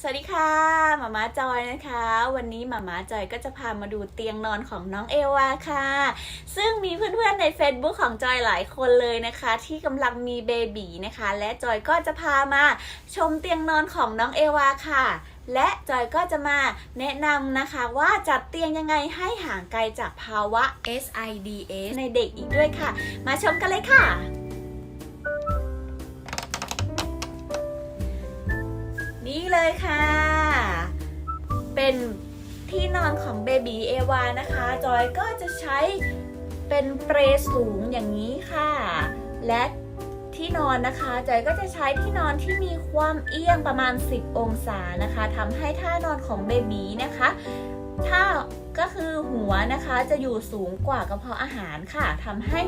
สวัสดีค่ะหมาม้าจอยนะคะ วันนี้หมาม้าจอยก็จะพามาดูเตียงนอนของน้องเอวาค่ะ ซึ่งมีเพื่อนๆใน Facebook ของจอยหลายคนเลยนะคะ ที่กำลังมีเบบีนะคะ และจอยก็จะพามาชมเตียงนอนของน้องเอวาค่ะและจอยก็จะมาแนะนำนะคะว่าจัดเตียงยังไงให้ห่างไกลจากภาวะ SIDS ในเด็กอีกด้วยค่ะ มาชมกันเลยค่ะ นี่เลยค่ะ เป็นที่นอนของเบบีเอวานะคะ จอยก็จะใช้เป็นเปรสูงอย่างนี้ค่ะ และที่นอนนะคะ จอยก็จะใช้ที่นอนที่มีความเอียงประมาณ 10 องศานะคะทำให้ท่านอนของเบบีนะคะ ถ้าก็คือหัวนะคะจะอยู่สูงกว่ากระเพาะอาหารค่ะทำให้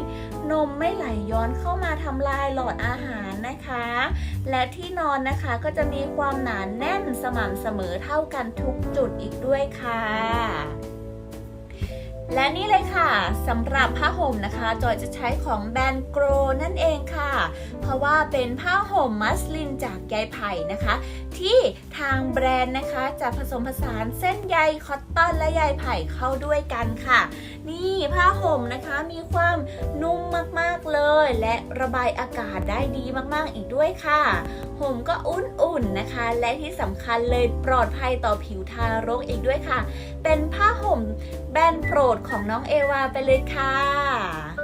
นมไม่ไหลย้อนเข้ามาทำลายหลอดอาหารนะคะ และที่นอนนะคะก็จะมีความหนาแน่นสม่ำเสมอเท่ากันทุกจุดอีกด้วยค่ะ และนี่เลยค่ะสำหรับผ้าห่มนะคะจอยจะใช้ของแบรนด์โกรนั่นเองค่ะ เพราะว่าเป็นผ้าห่มมัสลินจากใยไผ่นะคะ ที่ทางแบรนด์นะคะจะผสมผสานเส้นใยคอตตอนและใยไผ่เข้าด้วยกันค่ะ นี่ผ้าห่มนะคะมีความนุ่มมากๆเลย และระบายอากาศได้ดีมากๆอีกด้วยค่ะห่มก็อุ่นๆนะคะ และที่สำคัญเลยปลอดภัยต่อผิวทารกอีกด้วยค่ะ เป็นผ้าห่มแบรนด์โปรดของน้องเอวาไปเลยค่ะ